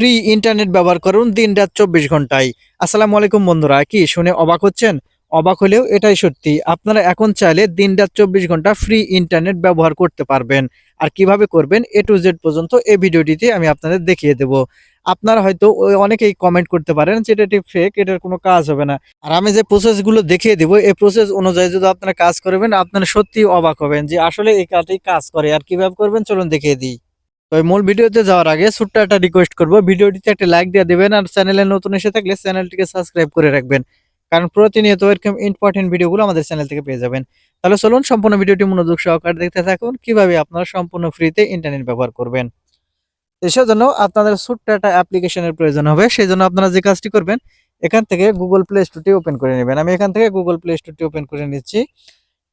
Free internet ব্যবহার করুন দিন রাত চব্বিশ ঘন্টায়। আসসালামু আলাইকুম বন্ধুরা, কি শুনে অবাক হচ্ছেন? অবাক হলেও এটাই সত্যি, আপনারা এখন চাইলে দিন রাত চব্বিশ ঘণ্টা ফ্রি ইন্টারনেট ব্যবহার করতে পারবেন। আর কীভাবে করবেন এ টু জেড পর্যন্ত এই ভিডিওটিতে আমি আপনাদের দেখিয়ে দেব। আপনারা হয়তো অনেকেই কমেন্ট করতে পারেন যে এটা ফেক এটার কোনো কাজ হবে না। আর আমি যে প্রসেসগুলো দেখিয়ে দেবো, এই প্রসেস অনুযায়ী যদি আপনারা কাজ করবেন আপনারা সত্যি অবাক হবেন যে আসলে এই কাজটি কাজ করে। আর কীভাবে করবেন, চলুন দেখিয়ে দিই। এই মূল ভিডিওতে যাওয়ার আগে ছোট্ট একটা রিকোয়েস্ট করব। ভিডিওটিতে একটা লাইক দিয়ে দেবেন আর চ্যানেলে নতুন এসে থাকলে চ্যানেলটিকে সাবস্ক্রাইব করে রাখবেন। কারণ প্রতিনিয়ত এরকম ইম্পর্টেন্ট ভিডিওগুলো আমাদের চ্যানেল থেকে পেয়ে যাবেন। তাহলে চলুন সম্পূর্ণ ভিডিওটি মনোযোগ সহকারে দেখতে থাকুন। কীভাবে আপনারা সম্পূর্ণ ফ্রিতে ইন্টারনেট ব্যবহার করবেন? এসব জন্য আপনাদের ছোট্ট একটা অ্যাপ্লিকেশনের প্রয়োজন হবে। সেই জন্য আপনারা যে কাজটি করবেন, এখান থেকে গুগল প্লে স্টোরটি ওপেন করে নেবেন। আমি এখান থেকে গুগল প্লে স্টোরটি ওপেন করে নিচ্ছি।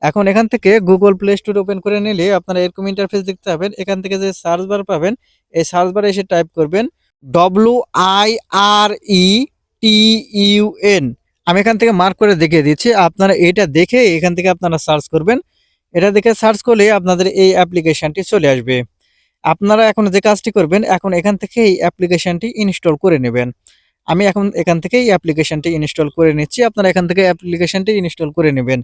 এখন এখান থেকে গুগল প্লে স্টোর ওপেন করে নিলে আপনারা এরকম ইন্টারফেস দেখতে পাবেন। এখান থেকে যে সার্চ বার পাবেন, এই সার্চ বারে এসে টাইপ করবেন W I R E T U N আমি এখান থেকে মার্ক করে দেখিয়ে দিচ্ছি। আপনারা এটা দেখে এখান থেকে আপনারা সার্চ করবেন। এটা দেখে সার্চ করলে আপনাদের এই অ্যাপ্লিকেশনটি চলে আসবে। আপনারা এখন যে কাজটি করবেন, এখন এখান থেকে এই অ্যাপ্লিকেশনটি ইনস্টল করে নেবেন। আমি এখন এখান থেকে এই অ্যাপ্লিকেশনটি ইনস্টল করে নিচ্ছি। আপনারা এখান থেকে অ্যাপ্লিকেশনটি ইনস্টল করে নেবেন।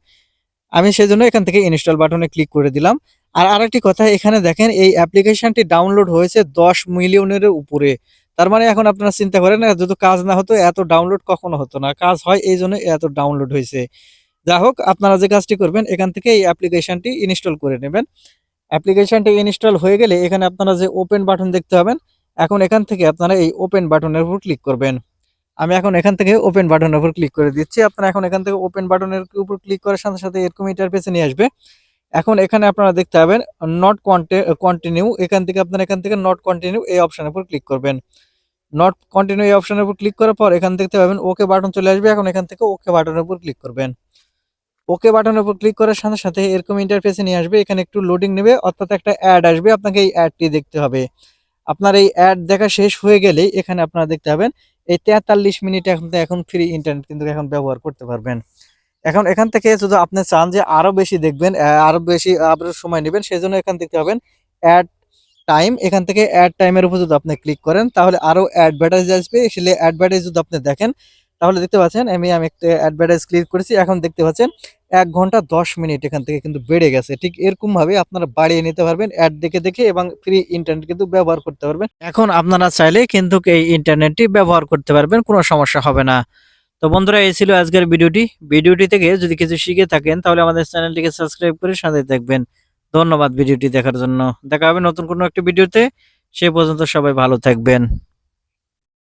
আমি সেজন্য এখান থেকে ইনস্টল বাটনে ক্লিক করে দিলাম। আর আরেকটি কথা, এখানে দেখেন এই অ্যাপ্লিকেশনটি ডাউনলোড হয়েছে দশ মিলিয়নের উপরে। তার মানে এখন আপনারা চিন্তা করেন যদি কাজ না হতো, এত ডাউনলোড কখনো হতো না। কাজ হয় এই জন্য এত ডাউনলোড হয়েছে। যা হোক, আপনারা যে কাজটি করবেন, এখান থেকে এই অ্যাপ্লিকেশনটি ইনস্টল করে নেবেন। অ্যাপ্লিকেশনটি ইনস্টল হয়ে গেলে এখানে আপনারা যে ওপেন বাটন দেখতে পাবেন, এখন এখান থেকে আপনারা এই ওপেন বাটনের উপর ক্লিক করবেন। আমি এখন এখান থেকে ওপেন বাটনের উপর ক্লিক করে দিচ্ছি। আপনারা এখন এখান থেকে ওপেন বাটনের উপর ক্লিক করার সাথে সাথে এরকম ইন্টারফেসে নিয়ে আসবে। এখন এখানে আপনারা দেখতে পাবেন নট কন্টিনিউ এখান থেকে আপনারা এখান থেকে নট কন্টিনিউ এই অপশনের উপর ক্লিক করবেন। নট কন্টিনিউ এই অপশনের উপর ক্লিক করার পর এখান দেখতে পাবেন ওকে বাটন চলে আসবে। এখন এখান থেকে ওকে বাটনের উপর ক্লিক করবেন। ওকে বাটনের উপর ক্লিক করার সাথে সাথে এরকম ইন্টারফেসে নিয়ে আসবে। এখানে একটু লোডিং নেবে, অর্থাৎ একটা অ্যাড আসবে। আপনাকে এই অ্যাডটি দেখতে হবে। আপনার এই অ্যাড দেখা শেষ হয়ে গেলেই এখানে আপনারা দেখতে পাবেন এই তেতাল্লিশ মিনিট এখন এখন ফ্রি ইন্টারনেট কিন্তু এখন ব্যবহার করতে পারবেন। এখন এখান থেকে যদি আপনি চান যে আরও বেশি দেখবেন আরও আরও বেশি আরও সময় নেবেন সেই জন্য এখান থেকে পাবেন অ্যাড টাইম এখান থেকে অ্যাড টাইমের উপর যদি আপনি ক্লিক করেন, তাহলে আরও অ্যাডভার্টাইজ আসবে সেলে অ্যাডভার্টাইজ যদি আপনি দেখেন তাহলে দেখতে পাচ্ছেন, আমি আমি একটা অ্যাডভার্টাইজ ক্লিক করেছি, এখন দেখতে পাচ্ছেন এক ঘণ্টা দশ মিনিট এখান থেকে কিন্তু বেড়ে গেছে। ঠিক এরকম ভাবে আপনারা বাড়িয়ে নিতে পারবেন অ্যাড দেখে দেখে এবং ফ্রি ইন্টারনেট কিন্তু ব্যবহার করতে পারবেন। এখন আপনারা চাইলে কিন্তু এই ইন্টারনেটটি ব্যবহার করতে পারবেন, কোনো সমস্যা হবে না। তো বন্ধুরা, এই ছিল আজকের ভিডিওটি। ভিডিওটি থেকে যদি কিছু শিখে থাকেন, তাহলে আমাদের চ্যানেলটিকে সাবস্ক্রাইব করে সাথে দেখবেন ধন্যবাদ ভিডিওটি দেখার জন্য। দেখা হবে নতুন কোনো একটি ভিডিওতে। সে পর্যন্ত সবাই ভালো থাকবেন।